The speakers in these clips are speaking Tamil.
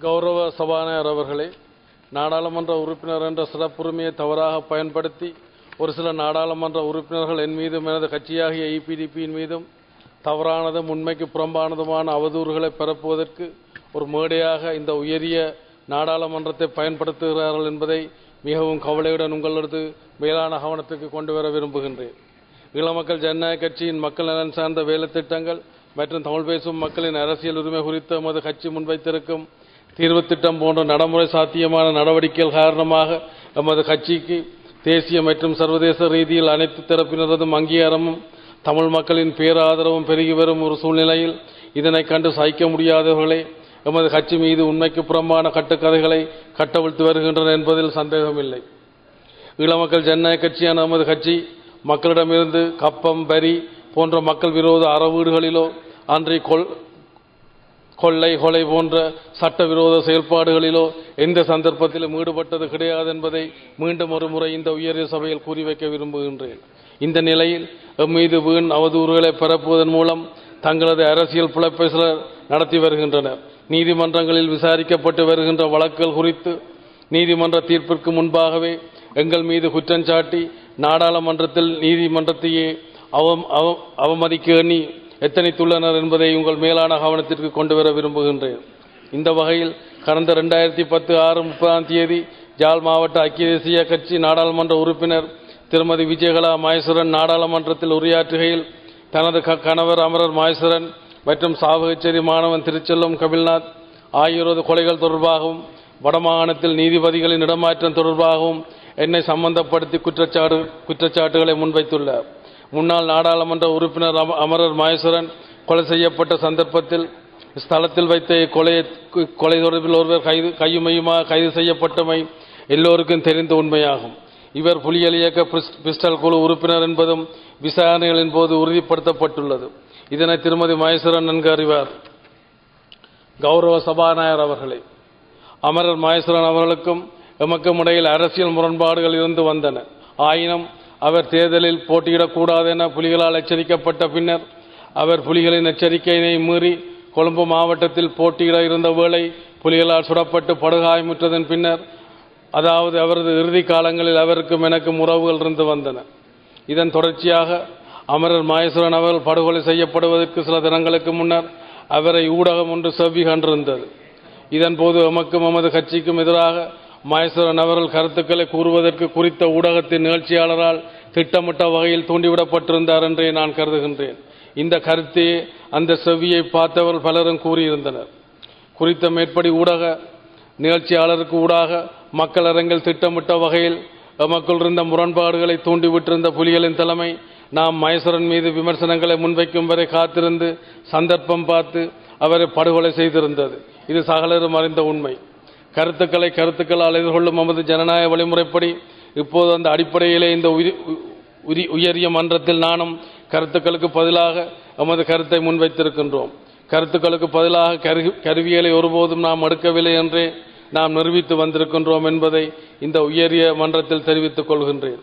கௌரவ சபாநாயகர் அவர்களே நாடாளுமன்ற உறுப்பினர் என்ற சிறப்புரிமையை தவறாக பயன்படுத்தி ஒரு சில நாடாளுமன்ற உறுப்பினர்கள் என் மீதும் எனது கட்சியாகிய இபிடிபியின் மீதும் தவறானதும் உண்மைக்கு புறம்பானதுமான அவதூறுகளை பரப்புவதற்கு ஒரு மேடையாக இந்த உயரிய நாடாளுமன்றத்தை பயன்படுத்துகிறார்கள் என்பதை மிகவும் கவலையுடன் உங்களது மேலான கவனத்துக்கு கொண்டு வர விரும்புகின்றேன். இளமக்கள் ஜனநாயக கட்சியின் மக்கள் நலன் சார்ந்த வேலைத்திட்டங்கள் மற்றும் தமிழ் பேசும் மக்களின் அரசியல் உரிமை குறித்து எமது கட்சி முன்வைத்திருக்கும் தீர்வு திட்டம் போன்ற நடைமுறை சாத்தியமான நடவடிக்கைகள் காரணமாக எமது கட்சிக்கு தேசிய மற்றும் சர்வதேச ரீதியில் அனைத்து தரப்பினரதும் அங்கீகாரமும் தமிழ் மக்களின் பேராதரவும் பெருகி வரும் ஒரு சூழ்நிலையில் இதனை கண்டு சகிக்க முடியாதவர்களே எமது கட்சி மீது உண்மைக்கு புறம்பான கட்டுக்கதைகளை கட்டவிழ்த்து வருகின்றன என்பதில் சந்தேகமில்லை. ஈழமக்கள் ஜனநாயக கட்சியான நமது கட்சி மக்களிடமிருந்து கப்பம் வரி போன்ற மக்கள் விரோத அறவீடுகளிலோ அன்றி கொள் கொள்ளை கொலை போன்ற சட்டவிரோத செயல்பாடுகளிலோ எந்த சந்தர்ப்பத்திலும் ஈடுபட்டது கிடையாது என்பதை மீண்டும் ஒரு முறை இந்த உயரிய சபையில் கூறி வைக்க விரும்புகின்றேன். இந்த நிலையில் மீது வீண் அவதூறுகளை பரப்புவதன் மூலம் தங்களது அரசியல் பிழைப்பை சிலர் நடத்தி வருகின்றனர். நீதிமன்றங்களில் விசாரிக்கப்பட்டு வருகின்ற வழக்குகள் குறித்து நீதிமன்ற தீர்ப்பிற்கு முன்பாகவே எங்கள் மீது குற்றஞ்சாட்டி நாடாளுமன்றத்தில் நீதிமன்றத்தையே அவம் அவ- அவமதிக்க எண்ணி எத்தனைத்துள்ளனர் என்பதை உங்கள் மேலான கவனத்திற்கு கொண்டு வர விரும்புகின்றேன். இந்த வகையில் கடந்த ரெண்டாயிரத்தி பத்து ஆறு முப்பதாம் தேதி ஜாழ் மாவட்ட ஐக்கிய தேசிய கட்சி நாடாளுமன்ற உறுப்பினர் திருமதி விஜயகலா மகேஸ்வரன் நாடாளுமன்றத்தில் உரையாற்றுகையில் தனது க- கணவர் அமரர் மகேஸ்வரன் மற்றும் சாவகச்சேரி மாணவன் திருச்செல்வம் கபில்நாத் ஆகியோரது கொலைகள் தொடர்பாகவும் வடமாகாணத்தில் நீதிபதிகளின் இடமாற்றம் தொடர்பாகவும் என்னை சம்பந்தப்படுத்தி குற்றச்சாட்டு குற்றச்சாட்டுகளை முன்வைத்துள்ளார். முன்னாள் நாடாளுமன்ற உறுப்பினர் அம- அமரர் மகேஸ்வரன் கொலை செய்யப்பட்ட சந்தர்ப்பத்தில் ஸ்தலத்தில் வைத்த கொலை கொலை தொடர்பில் ஒருவர் கைது கையுமையுமாக கைது செய்யப்பட்டமை எல்லோருக்கும் தெரிந்த உண்மையாகும். இவர் புலிகள் இயக்க பிஸ்- பிஸ்டல் குழு உறுப்பினர் என்பதும் விசாரணைகளின் போது உறுதிப்படுத்தப்பட்டுள்ளது. இதனை திருமதி மகேஸ்வரன் நன்கு அறிவார். கௌரவ சபாநாயகர் அவர்களே அமரர் மகேஸ்வரன் அவர்களுக்கும் எமக்கும் இடையில் அரசியல் முரண்பாடுகள் இருந்து வந்தன. ஆயினும் அவர் தேர்தலில் போட்டியிடக்கூடாது என புலிகளால் எச்சரிக்கப்பட்ட பின்னர் அவர் புலிகளின் எச்சரிக்கையினை மீறி கொழும்பு மாவட்டத்தில் போட்டியிட இருந்த வேளை புலிகளால் சுடப்பட்டு படுகாயமுற்றதன் பின்னர் அதாவது அவரது இறுதி காலங்களில் அவருக்கும் எனக்கும் உறவுகள் இருந்து வந்தன. இதன் தொடர்ச்சியாக அமரர் மாயசுரன் அவர்கள் படுகொலை செய்யப்படுவதற்கு சில தினங்களுக்கு முன்னர் அவரை ஊடகம் ஒன்று செவ்வி கண்டிருந்தது இதன்போது எமக்கும் எமது கட்சிக்கும் எதிராக மகேஸ்வரன் அவர்கள் கருத்துக்களை கூறுவதற்கு குறித்த ஊடகத்தின் நிகழ்ச்சியாளரால் திட்டமிட்ட வகையில் தூண்டிவிடப்பட்டிருந்தார் என்றே நான் கருதுகின்றேன். இந்த கருத்தையே அந்த செவ்வியை பார்த்தவர்கள் பலரும் கூறியிருந்தனர். குறித்த மேற்படி ஊடக நிகழ்ச்சியாளருக்கு ஊடாக மக்கள் அரங்கில் திட்டமிட்ட வகையில் எமக்குள் இருந்த முரண்பாடுகளை தூண்டிவிட்டிருந்த புலிகளின் தலைமை நாம் மகேஸ்வரன் மீது விமர்சனங்களை முன்வைக்கும் வரை காத்திருந்து சந்தர்ப்பம் பார்த்து அவரை படுகொலை செய்திருந்தது. இது சகலரும் அறிந்த உண்மை. கருத்துக்களை கருத்துக்களால் எதிர்கொள்ளும் நமது ஜனநாயக வழிமுறைப்படி இப்போது அந்த அடிப்படையிலே இந்த உரி- உயரிய மன்றத்தில் நானும் கருத்துக்களுக்கு பதிலாக நமது கருத்தை முன்வைத்திருக்கின்றோம். கருத்துக்களுக்கு பதிலாக கரு- கருவியலை ஒருபோதும் நாம் எடுக்கவில்லை என்றே நாம் நிரூபித்து வந்திருக்கின்றோம் என்பதை இந்த உயரிய மன்றத்தில் தெரிவித்துக் கொள்கின்றேன்.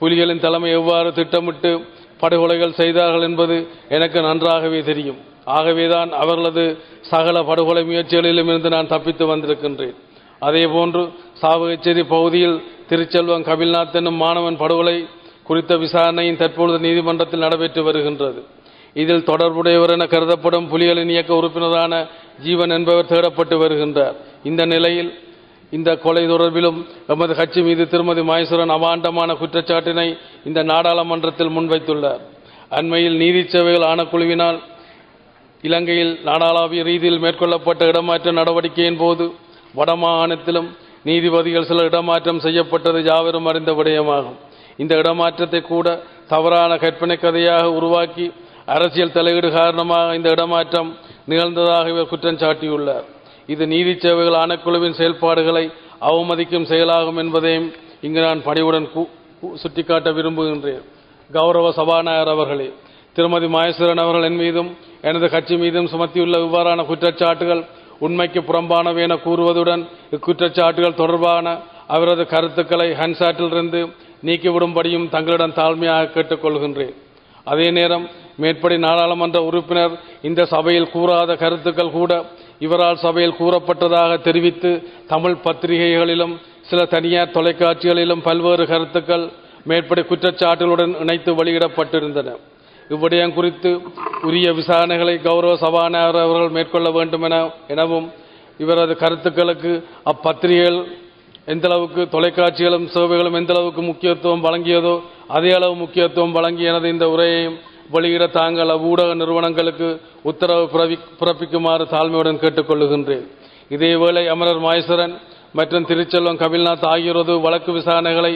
புலிகளின் தலைமை எவ்வாறு திட்டமிட்டு படுகொலைகள் செய்தார்கள் என்பது எனக்கு நன்றாகவே தெரியும். ஆகவேதான் அவர்களது சகல படுகொலை முயற்சிகளிலும் இருந்து நான் தப்பித்து வந்திருக்கின்றேன். அதேபோன்று சாவகச்சேரி பகுதியில் திருச்செல்வம் கபில்நாத் என்னும் மாணவன் படுகொலை குறித்த விசாரணையும் தற்பொழுது நீதிமன்றத்தில் நடைபெற்று வருகின்றது. இதில் தொடர்புடையவர் என கருதப்படும் புலிகளின் இயக்க உறுப்பினரான ஜீவன் என்பவர் தேடப்பட்டு வருகின்றார். இந்த நிலையில் இந்த கொலை தொடர்பிலும் எமது கட்சி மீது திருமதி மகேஸ்வரன் அவாண்டமான குற்றச்சாட்டினை இந்த நாடாளுமன்றத்தில் முன்வைத்துள்ளார். அண்மையில் நீதி சேவைகள் ஆணைக்குழுவினால் இலங்கையில் நாடாளாவிய ரீதியில் மேற்கொள்ளப்பட்ட இடமாற்ற நடவடிக்கையின் போது வடமாகாணத்திலும் நீதிபதிகள் சில இடமாற்றம் செய்யப்பட்டது யாவரும் அறிந்த விடயமாகும். இந்த இடமாற்றத்தை கூட தவறான கற்பனை கதையாக உருவாக்கி அரசியல் தலையீடு காரணமாக இந்த இடமாற்றம் நிகழ்ந்ததாக இவர் குற்றம் சாட்டியுள்ளார். இது நீதி சேவைகள் ஆணைக்குழுவின் செயல்பாடுகளை அவமதிக்கும் செயலாகும் என்பதையும் இங்கு நான் பணிவுடன் சுட்டிக்காட்ட விரும்புகின்றேன். கௌரவ சபாநாயகர் அவர்களே திருமதி மகேஸ்வரன் அவர்கள் என் மீதும் எனது கட்சி மீதும் சுமத்தியுள்ள இவ்வாறான குற்றச்சாட்டுகள் உண்மைக்கு புறம்பானவை என கூறுவதுடன் இக்குற்றச்சாட்டுகள் தொடர்பான அவரது கருத்துக்களை ஹன்சாட்டிலிருந்து நீக்கிவிடும்படியும் தங்களிடம் தாழ்மையாக கேட்டுக்கொள்கின்றேன். அதே நேரம் மேற்படி நாடாளுமன்ற உறுப்பினர் இந்த சபையில் கூறாத கருத்துக்கள் கூட இவரால் சபையில் கூறப்பட்டதாக தெரிவித்து தமிழ் பத்திரிகைகளிலும் சில தனியார் தொலைக்காட்சிகளிலும் பல்வேறு கருத்துக்கள் மேற்படி குற்றச்சாட்டுகளுடன் இணைத்து வெளியிடப்பட்டிருந்தன. இவ்விடயம் குறித்து உரிய விசாரணைகளை கௌரவ சபாநாயகர் அவர்கள் மேற்கொள்ள வேண்டும் என எனவும் இவரது கருத்துக்களுக்கு அப்பத்திரிகைகள் எந்த அளவுக்கு தொலைக்காட்சிகளும் சேவைகளும் எந்த அளவுக்கு முக்கியத்துவம் வழங்கியதோ அதே அளவு முக்கியத்துவம் வழங்கி எனது இந்த உரையையும் வெளியிட தாங்கள் அவ்வூடக நிறுவனங்களுக்கு உத்தரவு பிறவி- பிறப்பிக்குமாறு தாழ்மையுடன் கேட்டுக்கொள்ளுகின்றேன். இதேவேளை அமரர் மாயசரன் மற்றும் திருச்செல்வம் கபில்நாத் ஆகியோரது வழக்கு விசாரணைகளை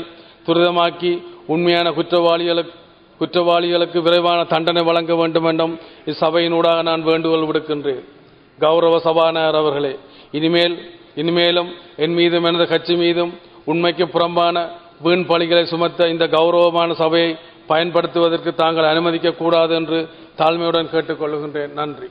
துரிதமாக்கி உண்மையான குற்றவாளிகளுக்கு குற்றவாளிகளுக்கு விரைவான தண்டனை வழங்க வேண்டும் என்றும் இச்சபையினூடாக நான் வேண்டுகோள் விடுக்கின்றேன். கௌரவ சபாநாயகர் அவர்களே இனிமேல் இனிமேலும் என் மீதும் எனது கட்சி மீதும் உண்மைக்கு புறம்பான வீண் பழிகளை சுமத்த இந்த கௌரவமான சபையை பயன்படுத்துவதற்கு தாங்கள் அனுமதிக்க கூடாது என்று தாழ்மையுடன் கேட்டுக்கொள்கின்றேன். நன்றி.